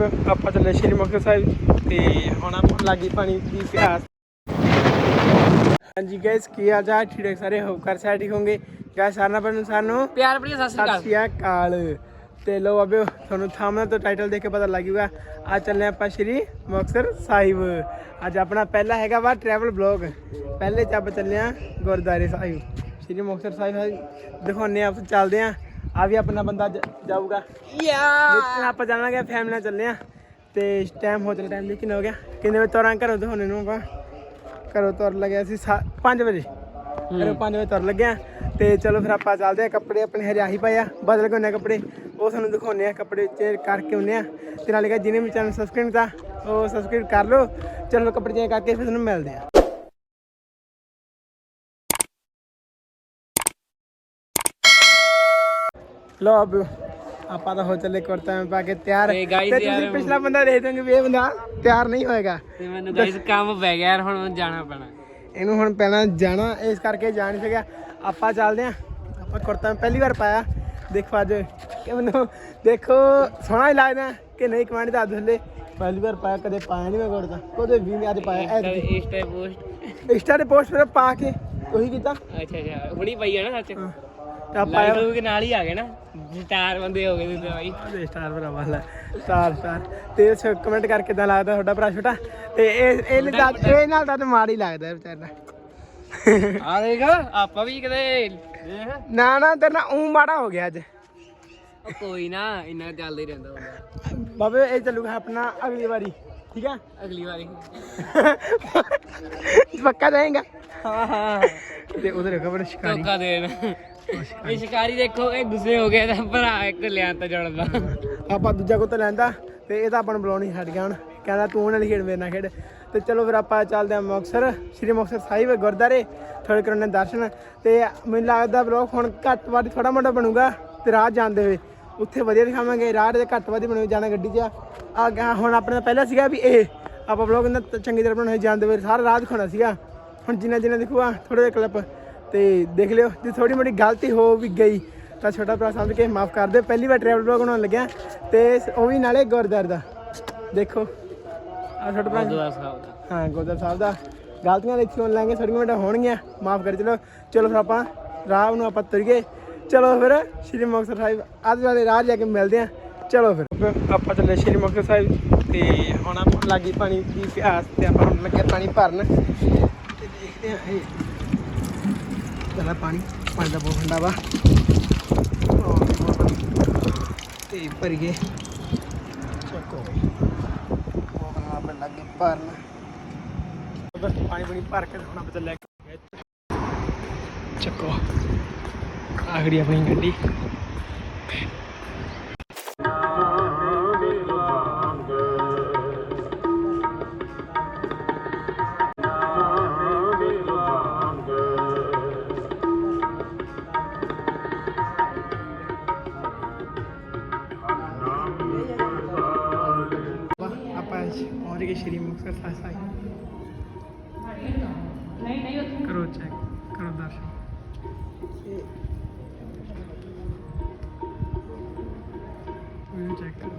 ਆਪਾਂ ਚੱਲੇ ਸ਼੍ਰੀ ਮੁਕਤਸਰ ਸਾਹਿਬ ਤੇ ਹੁਣ ਆਪਾਂ ਲੱਗੀ ਪਾਣੀ ਦੀ ਪਿਆਸ। ਹਾਂਜੀ ਗਾਇਸ ਕੀ ਹਾਲ ਚਾਲ? ਠੀਕ ਸਾਰੇ? ਹੋਪ ਕਰ ਸਾਰੇ ਠੀਕ ਹੋਣਗੇ। ਗਾਇਸ ਸਾਰਿਆਂ ਨੂੰ ਸਾਨੂੰ ਪਿਆਰ ਭਰੀ ਸਤਿ ਸ਼੍ਰੀ ਅਕਾਲ। ਤੇ ਲੋ ਬਾਬੇ ਤੁਹਾਨੂੰ ਥੰਬਨੇਲ ਤੋਂ ਟਾਈਟਲ ਦੇਖ ਕੇ ਪਤਾ ਲੱਗ ਜੂਗਾ। ਅੱਜ ਚੱਲੇ ਆਪਾਂ ਸ਼੍ਰੀ ਮੁਕਤਸਰ ਸਾਹਿਬ। ਅੱਜ ਆਪਣਾ ਪਹਿਲਾ ਹੈਗਾ ਵਾ ਟਰੈਵਲ ਬਲੌਗ ਪਹਿਲੇ ਚ ਆਪਾਂ ਚੱਲੇ ਆ ਗੁਰਦੁਆਰੇ ਸਾਹਿਬ। ਸ਼੍ਰੀ ਮੁਕਤਸਰ ਸਾਹਿਬ ਦਿਖਾਉਣੇ ਆ ਚੱਲਦੇ ਆ ਆ ਵੀ ਆਪਣਾ ਬੰਦਾ ਜ- ਜਾਊਗਾ। ਯਾ। ਲੇਕਿਨ ਆਪਾਂ ਜਾਵਾਂਗੇ ਫੈਮਿਲੀ ਨਾਲ ਚੱਲੇ ਆ। ਤੇ ਟਾਈਮ ਹੋ ਚੱਲਿਆ ਟਾਈਮ ਕਿੰਨਾ ਹੋ ਗਿਆ। ਕਿੰਨੇ ਵਜੇ ਤੁਰਾਂ ਘਰੋਂ ਦਿਖਾਉਣੇ ਨੂੰ ਆਪਾਂ? ਘਰੋਂ ਤੁਰ ਲੱਗਿਆ ਸੀ 5 ਵਜੇ। ਘਰੋਂ 5 ਵਜੇ ਤੁਰ ਲੱਗਿਆ ਤੇ ਚਲੋ ਫਿਰ ਆਪਾਂ ਚੱਲਦੇ ਆ ਕੱਪੜੇ ਆਪਣੇ ਹਜੇ ਆਹੀ ਪਏ ਆ। ਬਦਲ ਕੇ ਉਹਨੇ ਕੱਪੜੇ ਉਹ ਤੁਹਾਨੂੰ ਦਿਖਾਉਣੇ ਆ ਕੱਪੜੇ ਚੇਂਜ ਕਰਕੇ ਉਹਨੇ ਆ। ਤੇ ਨਾਲੇ ਕਿ ਜਿਹਨੇ ਵੀ ਚੈਨਲ ਸਬਸਕ੍ਰਾਈਬ ਕੀਤਾ ਉਹ ਸਬਸਕ੍ਰਾਈਬ ਕਰ ਲਓ। ਚਲੋ ਕੱਪੜੇ ਚੇਂਜ ਕਰਕੇ ਫਿਰ ਤੁਹਾਨੂੰ ਮਿਲਦੇ ਆ। ਅਬ ਆਪਾਂ ਤਾਂ ਹੋ ਚੱਲੇ ਕੁੜਤਾ ਮੈਂ ਪਾ ਕੇ ਤਿਆਰ। ਤੇ ਤੇ ਤੁਸੀਂ ਪਿਛਲਾ ਬੰਦਾ ਦੇਖ ਦੋਗੇ ਵੀ ਇਹ ਬੰਦਾ ਤਿਆਰ ਨਹੀਂ ਹੋਏਗਾ। ਤੇ ਮੈਨੂੰ ਗਾਇਸ ਕੰਮ ਪੈ ਗਿਆ ਯਾਰ ਹੁਣ ਜਾਣਾ ਪੈਣਾ। ਇਹਨੂੰ ਹੁਣ ਪਹਿਲਾਂ ਜਾਣਾ ਇਸ ਕਰਕੇ ਜਾ ਨਹੀਂ ਸਕਿਆ। ਆਪਾਂ ਚੱਲਦੇ ਆਂ ਆਪਾਂ ਕੁੜਤਾ ਮੈਂ ਪਹਿਲੀ ਵਾਰ ਪਾਇਆ। ਦੇਖੋ ਅੱਜ ਕਿ ਮੈਨੂੰ ਦੇਖੋ ਸੋਹਣਾ ਹੀ ਲੱਗਦਾ ਕਿ ਨਹੀਂ ਕਮਾਂਡ ਦਾ ਥੱਲੇ। ਪਹਿਲੀ ਵਾਰ ਪਾਇਆ ਕਦੇ ਪਾਇਆ ਨਹੀਂ ਮੈਂ ਕੁੜਤਾ। ਕਦੇ ਵੀ ਨਹੀਂ ਅੱਜ ਪਾਇਆ ਐਤਕੀ। ਇਸ ਟਾਈਪ ਪੋਸਟ ਇੰਸਟਾ ਤੇ ਪੋਸਟ ਫਿਰ ਪਾ ਕੇ ਉਹੀ ਕੀਤਾ। ਅੱਛਾ ਅੱਛਾ। ਹੁਣੀ ਪਈ ਨਾ ਸੱਚ। ਤੇ ਆਪਾਂ ਲਾਈਟ ਦੇ ਨਾਲ ਹੀ ਆ ਗਏ ਨਾ। ਚਾਰ ਬੰਦੇ ਹੋ ਗਏ ਤੇ ਬਾਈ। ਦੇ ਸਟਾਰ ਭਰਾ ਵਾਲਾ। Star star. ਤੇ ਕਮੈਂਟ ਕਰਕੇ ਕਿਦਾਂ ਲੱਗਦਾ ਤੁਹਾਡਾ ਭਰਾ ਛੋਟਾ। ਤੇ ਇਹ ਇਹ ਨਾਲ ਇਹ ਨਾਲ ਤਾਂ ਮਾੜੀ ਲੱਗਦਾ ਵਿਚਾਰਾ ਆ ਦੇਖ ਆਪਾਂ ਵੀ ਕਦੇ ਦੇਖ। ਨਾ ਨਾ ਤੇਰੇ ਉਹ ਮਾੜਾ ਹੋ ਗਿਆ ਅੱਜ। ਕੋਈ ਨਾ ਇੰਨਾ ਚੱਲਦਾ ਹੀ ਰਹਿੰਦਾ ਹੁੰਦਾ। ਬਾਬੇ ਇਹ ਚੱਲੂਗਾ ਆਪਣਾ ਅਗਲੀ ਵਾਰੀ ਠੀਕ ਆ? ਅਗਲੀ ਵਾਰੀ। ਪੱਕਾ ਜਾਏਗਾ ਹਾਂ ਹਾਂ। ਤੇ ਉਧਰ ਖਬਰ ਸ਼ਿਕਾਰੀ। ਧੋਖਾ ਦੇਣ। ਇਹ ਸ਼ਿਕਾਰੀ ਦੇਖੋ, ਇਹ ਗੁੱਸੇ ਹੋ ਗਿਆ ਤਾਂ ਭਰਾ ਇੱਕ ਲਿਆਂ ਤਾਂ ਜੁੜਦਾ ਆਪਾਂ ਦੂਜਾ ਕੁੱਤਾ ਲੈਂਦਾ ਤੇ ਇਹ ਤਾਂ ਆਪਾਂ ਨੂੰ ਬੁਲਾਉਣੀ ਛੱਡ ਗਿਆ ਹੁਣ। ਕਹਿੰਦਾ ਤੂੰ ਉਹਨਾਂ ਦੀ ਖੇਡ, ਮੇਰੇ ਨਾਲ ਖੇਡ। ਤੇ ਚਲੋ ਫਿਰ ਆਪਾਂ ਚੱਲਦੇ ਹਾਂ ਮੁਕਤਸਰ, ਸ਼੍ਰੀ ਮੁਕਤਸਰ ਸਾਹਿਬ ਗੁਰਦਾਰੇ ਥੋੜੇ ਕਰਨੇ ਦਰਸ਼ਨ। ਤੇ ਮੈਨੂੰ ਲੱਗਦਾ ਬਲੌਗ ਹੁਣ ਘੱਟ ਵੱਧ ਥੋੜਾ ਮੋਟਾ ਬਣੂਗਾ ਤੇ ਰਾਹ ਜਾਂਦੇ ਹੋਏ ਉੱਥੇ ਵਧੀਆ ਦਿਖਾਵਾਂਗੇ। ਰਾਹ ਦੇ ਘੱਟ ਵੱਧ ਹੀ ਬਣੂ ਜਾਣਾ ਗੱਡੀ 'ਚ। ਆ ਹੁਣ ਆਪਣੇ ਦਾ ਪਹਿਲਾਂ ਸੀਗਾ ਵੀ ਇਹ। ਆਪਾਂ ਬਲੌਗ ਇਹਨਾਂ ਚੰਗੀ ਤਰ੍ਹਾਂ ਬਣਾਉਣਾ ਸੀ ਜਾਂਦੇ ਹੋਏ ਸਾਰਾ ਰਾਹ ਦਿਖਾਉਣਾ ਸੀਗਾ। ਹੁਣ ਜਿੰਨਾ ਜਿੰਨਾ ਦਿਖੂਗਾ ਥੋੜੇ ਜਿਹਾ ਕਲਿੱਪ ਤੇ ਦੇਖ ਲਿਓ ਜੇ ਥੋੜੀ ਮੋਟੀ ਗਲਤੀ ਹੋ ਵੀ ਗਈ ਤਾਂ ਛੋਟਾ ਭਰਾ ਸਮਝ ਕੇ ਮਾਫ ਕਰ ਦਿਓ। ਪਹਿਲੀ ਵਾਰ ਟਰੈਵਲ ਵਲੌਗ ਬਣਾਉਣ ਲੱਗਿਆ ਤੇ ਉਹ ਵੀ ਨਾਲੇ ਗੁਰਦੁਆਰੇ ਦਾ। ਦੇਖੋ। ਆ ਛੋਟਾ ਭਰਾ ਗੁਰਦੁਆਰਾ ਸਾਹਿਬ ਦਾ। ਹਾਂ ਗੁਰਦੁਆਰਾ ਸਾਹਿਬ ਦਾ। ਗਲਤੀਆਂ ਦੇ ਇੱਥੇ ਹੋਣ ਲਾਂਗੇ ਥੋੜੀਆਂ ਮੋਟਾ ਹੋਣਗੀਆਂ। ਮਾਫ ਕਰ ਚਲੋ ਚਲੋ ਫਿਰ ਆਪਾਂ ਰਾਹ ਨੂੰ ਆਪਾਂ ਤੁਰੀਏ। ਚਲੋ ਫਿਰ ਸ਼੍ਰੀ ਮੁਕਤਸਰ ਸਾਹਿਬ ਅੱਜ ਵਾਲੇ ਰਾਹ ਜਾ ਕੇ ਮਿਲਦੇ ਆ ਚਲੋ ਫਿਰ। ਆਪਾਂ ਚੱਲੇ ਸ਼੍ਰੀ ਮੁਕਤਸਰ ਸਾਹਿਬ ਤੇ ਹੁਣ ਆਪਾਂ ਲੱਗੀ ਪਾਣੀ ਦੀ ਪਿਆਸ ਤੇ ਆਪਾਂ ਹੁਣ ਲੱਗੇ ਪਾਣੀ ਭਰਨ। ਤੇ ਦੇਖਦੇ ਆ ਇਹ ਪਹਿਲਾਂ ਪਾਣੀ ਪਾਣੀ ਦਾ ਬਹੁਤ ਠੰਡਾ ਵਾ। ਤੇ ਭਰੀਏ। ਚੱਕੋ ਉਹ ਨਾ ਲੱਗੇ ਭਰਨ। ਬਸ ਪਾਣੀ ਪਣੀ ਭਰ ਕੇ ਹੁਣ ਆਪਾਂ ਚੱਲਿਆ ਚੱਕੋ। ਆਖਰੀ ਆਪਣੀ ਗੱਡੀ। ਸ਼੍ਰੀ ਮੁਕਤਸਰ ਸਾਹਿਬ ਨਹੀਂ ਨਹੀਂ ਕਰੋ ਚੈੱਕ ਕਰੋ ਦਰਸ਼ਨ। ਵੀਡੀਓ ਚੈੱਕ ਕਰੋ।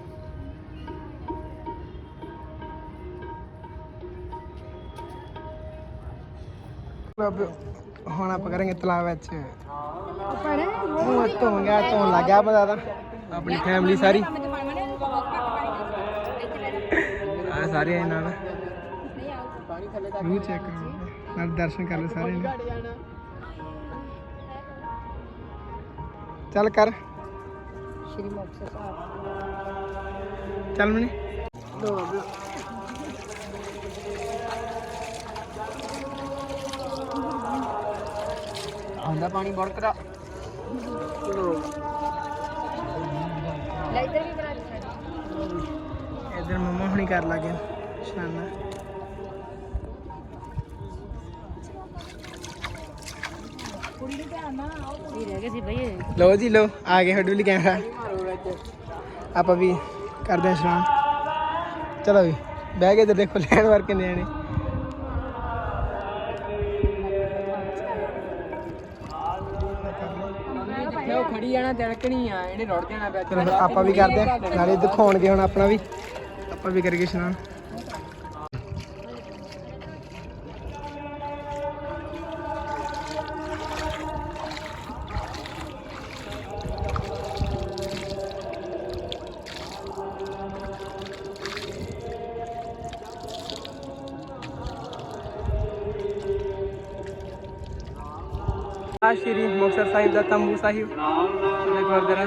ਬਾਬੇ ਹੁਣ ਆਪਾਂ ਕਰਾਂਗੇ ਤਲਾਬ ਵਿੱਚ। ਆਪਣੀ ਫੈਮਿਲੀ ਸਾਰੀ। ਆ ਵੀਡੀਓ ਚੈੱਕ ਕਰੋ। ਨਾਲ ਦਰਸ਼ਨ ਕਰ ਲਓ ਸਾਰੇ ਨੇ ਚੱਲ ਕਰ। ਸ਼੍ਰੀ ਮੁਕਤਸਰ ਸਾਹਿਬ। ਚੱਲ ਮਣੀ ਆਉਂਦਾ ਪਾਣੀ ਬੜ ਕਰਾ ਇਧਰ ਮੰਮਾ ਹੁਣੀ ਕਰ ਲਾਗੇ ਸ਼ਾਨਾ। ਲਓ ਜੀ ਲਓ ਆ ਗਏ ਹੱਡੂ ਲਈ ਕੈਮਰਾ। ਆਪਾਂ ਵੀ ਕਰਦੇ ਹਾਂ ਇਸ਼ਨਾਨ ਚਲੋ ਵੀ ਬਹਿ ਕੇ ਤੇ ਦੇਖੋ ਲੈਣ ਵਰ ਕੇ ਨੇ ਜਿੱਥੇ ਉਹ ਖੜੀ ਜਾਣਾ ਤਿਲਕਣੀ ਆ ਇਹਨੇ ਰੁੜ ਜਾਣਾ ਪਿਆ। ਚਲੋ ਫਿਰ ਆਪਾਂ ਵੀ ਕਰਦੇ ਹਾਂ ਨਾਲੇ ਦਿਖਾਉਣਗੇ ਹੁਣ ਆਪਣਾ ਵੀ। ਆਪਾਂ ਵੀ ਕਰੀਏ ਇਸ਼ਨਾਨ ਆ ਸ਼੍ਰੀ ਮੁਕਤਸਰ ਸਾਹਿਬ ਦਾ ਤੰਬੂ ਸਾਹਿਬ। ਇਹ ਗੁਰਦੁਆਰਾ।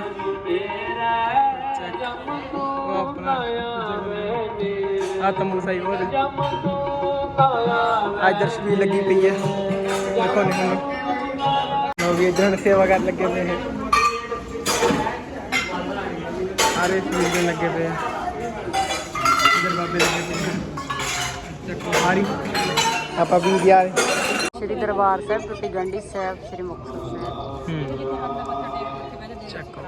ਉਹ ਆਪਣਾ ਆ ਤੰਬੂ ਸਾਹਿਬ, ਉਹ ਅੱਜ ਦਰਸ਼ਵੀ ਲੱਗੀ ਪਈ ਹੈ ਦੇਖੋ ਨਿਕਲ ਲੋ ਵੀ ਇਧਰ ਸੇਵਾ ਕਰਨ ਲੱਗੇ ਪਏ ਹੈ ਸਾਰੇ ਸ਼ਰੀਰ ਲੱਗੇ ਪਏ ਆ। ਇਧਰ ਬਾਬੇ ਲੱਗੇ ਪਏ ਚੱਕੋ ਹਾਰੀ ਆਪਾਂ ਵੀ ਗਿਆ ਸ਼੍ਰੀ ਦਰਬਾਰ ਸਾਹਿਬ ਟੁੱਟੀ ਗੰਢੀ ਸਾਹਿਬ ਸ਼੍ਰੀ ਮੁਕਤਸਰ ਸਾਹਿਬ। ਚੱਕੋ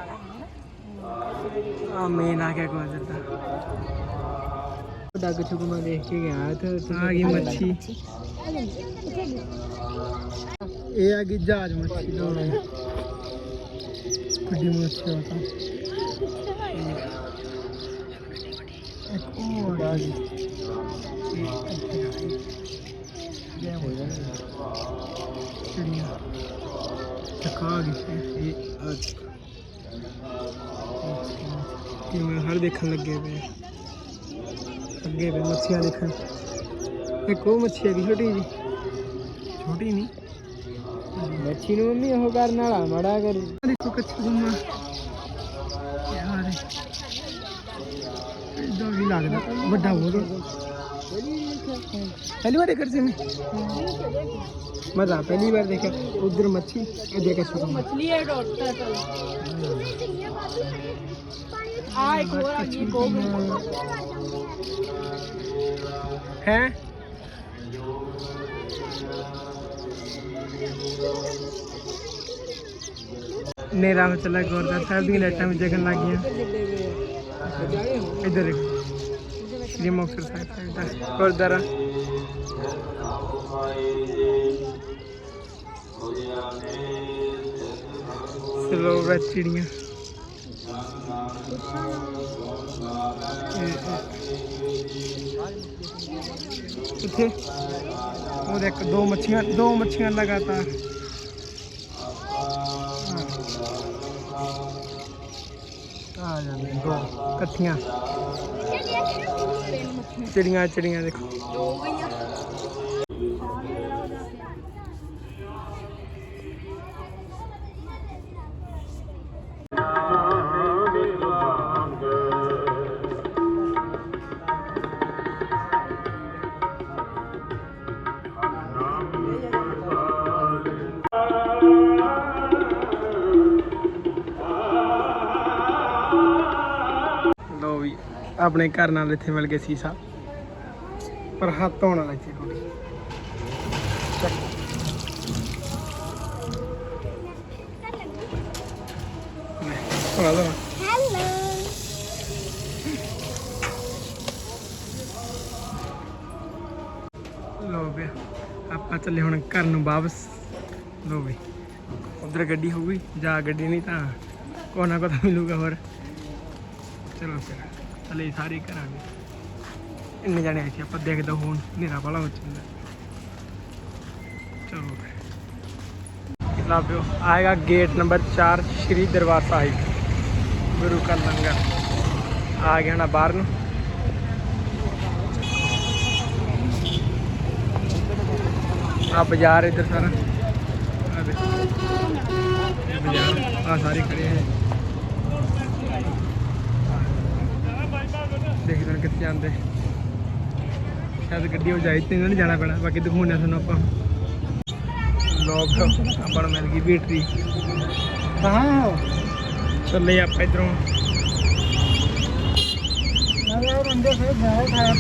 ਆ ਮੇਨ ਆ ਗਿਆ ਗੋਦਰ ਦਾ। ਡੱਗ ਚੁਕਮਾ ਦੇਖ ਕੇ ਗਿਆ ਤੇ ਆ ਗਈ ਮੱਛੀ। ਇਹ ਆ ਗਈ ਜਹਾਜ਼ ਮੱਛੀ ਲੋ ਵੱਡੀ ਮੱਛੀ ਆ ਤਾਂ। ਇੱਕ ਉਹ ਆ ਗਈ ਇਹ ਹੋ ਜਾਣਾ ਚਿੜੀਆਂ ਗਈ ਸੀ। ਇਹ ਅੱਜ ਕਿਵੇਂ ਹਰ ਦੇਖਣ ਲੱਗੇ ਪਏ ਅੱਗੇ ਵੀ ਮੱਛੀਆਂ ਦੇਖਣ। ਇੱਕ ਉਹ ਮੱਛੀ ਹੈਗੀ ਛੋਟੀ ਜੀ ਛੋਟੀ ਨਹੀਂ। ਮੱਛੀ ਨੂੰ ਮੰਮੀ ਉਹ ਕਰਨ ਵਾਲਾ ਮੜਾ ਕਰ। ਦੇਖੋ ਕੱਛਾ ਗੁੰਮਾ ਯਾਰ ਇਦਾਂ ਵੀ ਲੱਗਦਾ ਵੱਡਾ ਬਹੁਤ ਪਹਿਲੀ पहली बार देखा में मज़ा पहली बार देखा। उधर मच्छी ये देखा छोटा तो। मछली है डॉक्टर। आ एक नेरा में चला गोरदा साहब भी लट्टा में जगन लग गया। इधर देखो श्री मुक्तसर साहिब दा गुरुद्वारा स्लो ਵਿੱਚ ਚਿੜੀਆਂ ਕਿੱਥੇ ਉਹ ਦੇਖ ਦੋ ਮੱਛੀਆਂ ਦੋ ਮੱਛੀਆਂ ਲਗਾਤਾਰ ਆ ਜਾਂਦੇ ਦੋ ਇਕੱਠੀਆਂ ਚਿੜੀਆਂ ਚਿੜੀਆਂ ਦੇਖੋ। ਆਪਣੇ ਘਰ ਨਾਲ ਇੱਥੇ ਮਿਲ ਗਏ ਸੀਸਾ। ਪਰ ਹੱਥ ਧੋਣ ਵਾਲਾ ਇੱਥੇ ਕੋਈ ਹੋਣਾ ਲੋ ਵੀ ਆਪਾਂ ਚੱਲੇ ਹੁਣ ਘਰ ਨੂੰ ਵਾਪਸ। ਲੋ ਵੀ ਉਧਰ ਗੱਡੀ ਹੋਊਗੀ ਜਾਂ ਗੱਡੀ ਨਹੀਂ ਤਾਂ ਕੋਈ ਨਾ ਕੋਈ ਤਾਂ ਮਿਲੂਗਾ ਹੋਰ। ਚਲੋ ਫਿਰ। ਚਲੇ ਸਾਰੇ ਕਰਾਂਗੇ ਇੰਨੇ ਜਾਣੇ ਆਏ ਸੀ, ਆਪਾਂ ਦੇਖਦਾ ਹੁਣ ਹਨੇਰਾ ਵਾਲਾ ਹੋ ਚੱਲਦਾ ਚਲੋ ਲਾਭਿਓ ਆਏਗਾ ਗੇਟ ਨੰਬਰ 4 ਸ਼੍ਰੀ ਦਰਬਾਰ ਸਾਹਿਬ। ਗੁਰੂ ਕਾ ਲੰਗਰ। ਆ ਗਿਆ ਨਾ ਬਾਹਰ ਨੂੰ। ਆ ਬਾਜ਼ਾਰ ਇੱਧਰ ਸਾਰਾ। ਆ ਬਾਜ਼ਾਰ। ਆ ਸਾਰੇ ਖੜੇ ਹੈ ਦੇਖਦੇ ਹਾਂ ਕਿੱਥੇ ਜਾਂਦੇ। ਸ਼ਾਇਦ ਗੱਡੀ ਹੋ ਜਾਏ ਤੇ ਇਹਨਾਂ ਨੇ ਜਾਣਾ ਪੈਣਾ। ਬਾਕੀ ਦਿਖਾਉਂਦੇ ਤੁਹਾਨੂੰ ਆਪਾਂ। ਲੋਕ ਆਪਾਂ ਨੂੰ ਮਿਲ ਗਈ ਬੈਟਰੀ ਕਹਾਂ ਚੱਲੇ ਆਪਾਂ ਇਧਰੋਂ। ਯਾਰ ਅੰਦਰ ਸੇ ਬਹੁਤ ਖਾਇਆ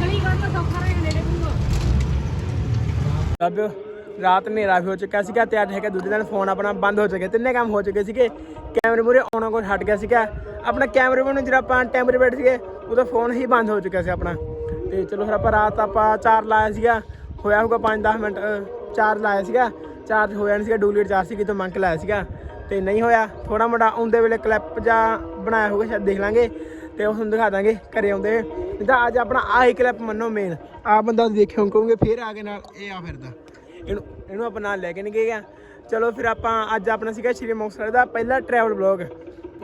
ਗਲੀ ਘਰ ਤੋਂ ਸੌਖਾ ਰਹੇ ਨੇੜੇ ਲੱਭਿਓ ਰਾਤ ਹਨੇਰਾ ਵੀ ਹੋ ਚੁੱਕਾ ਸੀਗਾ ਤੇ ਅੱਜ ਹੈਗਾ ਦੂਜੇ ਦਿਨ ਫੋਨ ਆਪਣਾ ਬੰਦ ਹੋ ਚੁੱਕੇ। ਤਿੰਨੇ ਕੰਮ ਹੋ ਚੁੱਕੇ ਸੀਗੇ। ਕੈਮਰੇ ਮੂਰੇ ਆਉਣਾ ਕੁਝ ਹਟ ਗਿਆ ਸੀਗਾ। ਆਪਣਾ ਕੈਮਰੇ ਨੂੰ ਜਿਹੜਾ ਆਪਾਂ ਟੈਂਪਰੇ ਬੈਠ ਸੀਗੇ ਉਹਦਾ ਫੋਨ ਹੀ ਬੰਦ ਹੋ ਚੁੱਕਿਆ ਸੀ ਆਪਣਾ। ਤੇ ਚਲੋ ਫਿਰ ਆਪਾਂ ਰਾਤ ਆਪਾਂ ਚਾਰਜ ਲਾਇਆ ਸੀਗਾ, ਹੋਇਆ ਹੋਊਗਾ 5-10 ਮਿੰਟ ਚਾਰਜ ਲਾਇਆ ਸੀਗਾ ਚਾਰਜ ਹੋਇਆ ਨਹੀਂ ਸੀਗਾ ਡੂਲੀਟ ਚਾਰਜ ਸੀ ਕਿਤੋਂ ਮੰਗ ਕੇ ਲਾਇਆ ਸੀਗਾ। ਤੇ ਨਹੀਂ ਹੋਇਆ ਥੋੜਾ ਮੋੜਾ ਆਉਂਦੇ ਵੇਲੇ ਕਲਿੱਪ ਜਾਂ ਬਣਾਇਆ ਹੋਊਗਾ, ਸ਼ਾਇਦ ਦੇਖ ਲਾਂਗੇ, ਤੇ ਉਹ ਤੁਹਾਨੂੰ ਦਿਖਾ ਦਾਂਗੇ, ਘਰੇ ਆਉਂਦੇ ਨਹੀਂ ਅੱਜ ਆਪਣਾ ਆਹ ਹੀ ਕਲਿੱਪ ਮੰਨੋ ਮੇਨ ਆ ਬੰਦਾ ਦੇਖਿਓ ਕਹੋਗੇ ਫੇਰ ਆ ਕੇ ਨਾਲ ਇਹ ਆ ਫਿਰਦਾ। ਇਹਨੂੰ ਇਹਨੂੰ ਆਪਾਂ ਨਾਲ ਲੈ ਕੇ ਨਹੀਂ ਗਏ ਆ। ਚਲੋ ਫਿਰ ਆਪਾਂ ਅੱਜ ਆਪਣਾ ਸੀਗਾ ਸ਼੍ਰੀ ਮੁਕਤਸਰ ਦਾ ਪਹਿਲਾ ਟਰੈਵਲ ਬਲੌਗ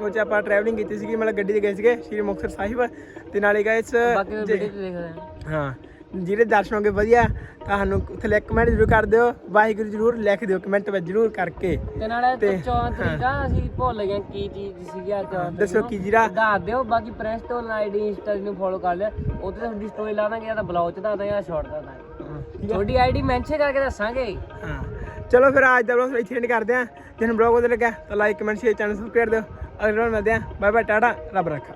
ਉਹ ਚ ਆਪਾਂ ਟਰੈਵਲਿੰਗ ਕੀਤੀ ਸੀਗੀ ਮਤਲਬ ਗੱਡੀ 'ਚ ਗਏ ਸੀਗੇ ਸ਼੍ਰੀ ਮੁਕਤਸਰ ਸਾਹਿਬ ਤੇ ਨਾਲੇ ਗਾਇਸ ਬਾਕੀ ਵੀਡੀਓ ਤੇ ਦੇਖਦੇ ਹਾਂ। ਹਾਂ ਜਿਹੜੇ ਦਰਸ਼ਨ ਹੋਗੇ ਵਧੀਆ ਤਾਂ ਸਾਨੂੰ ਥੱਲੇ ਕਮੈਂਟ ਜ਼ਰੂਰ ਕਰ ਦਿਓ ਵਾਹਿਗੁਰੂ ਜ਼ਰੂਰ ਲਿਖ ਦਿਓ ਕਮੈਂਟ ਵਿੱਚ ਜ਼ਰੂਰ ਕਰਕੇ। ਤੇ ਨਾਲੇ ਤੇ- 14 ਤਰੀਕ ਦਾ ਅਸੀਂ ਭੁੱਲ ਗਏ ਕੀ ਚੀਜ਼ ਸੀਗੀ ਆ 14 ਦੱਸੋ ਕੀ ਜੀਰਾ। ਦੱਸ ਦਿਓ ਬਾਕੀ ਪ੍ਰੈਸ ਤੋਂ ਆਈਡੀ ਇੰਸਟਾ ਨੂੰ ਫੋਲੋ ਕਰ ਲਿਆ ਉੱਥੇ ਤੁਹਾਡੀ ਸਟੋਰੀ ਲਾ ਦਾਂਗੇ ਜਾਂ ਤਾਂ ਬਲੌਗ ਚ ਦਾਂਗੇ ਜਾਂ ਸ਼ਾਰਟ ਦਾਂਗੇ। ਤੁਹਾਡੀ ਆਈਡੀ ਮੈਂਸ਼ਨ ਕਰਕੇ ਦੱਸਾਂਗੇ। ਹਾਂ। ਚਲੋ ਫਿਰ ਅੱਜ ਦਾ ਵਲੌਗ ਇੱਥੇ ਐਂਡ ਕਰਦੇ ਆਂ ਜੇ ਤੁਹਾਨੂੰ ਵਲੌਗ ਵਧੀਆ ਲੱਗਾ ਤਾਂ like comment share channel subscribe ਕਰ ਦਿਓ। ਅਗਲੇ ਵਲੌਗ ਮਿਲਦੇ ਆਂ ਬਾਏ ਬਾਏ ਟਾਟਾ ਰੱਬ ਰੱਖਾ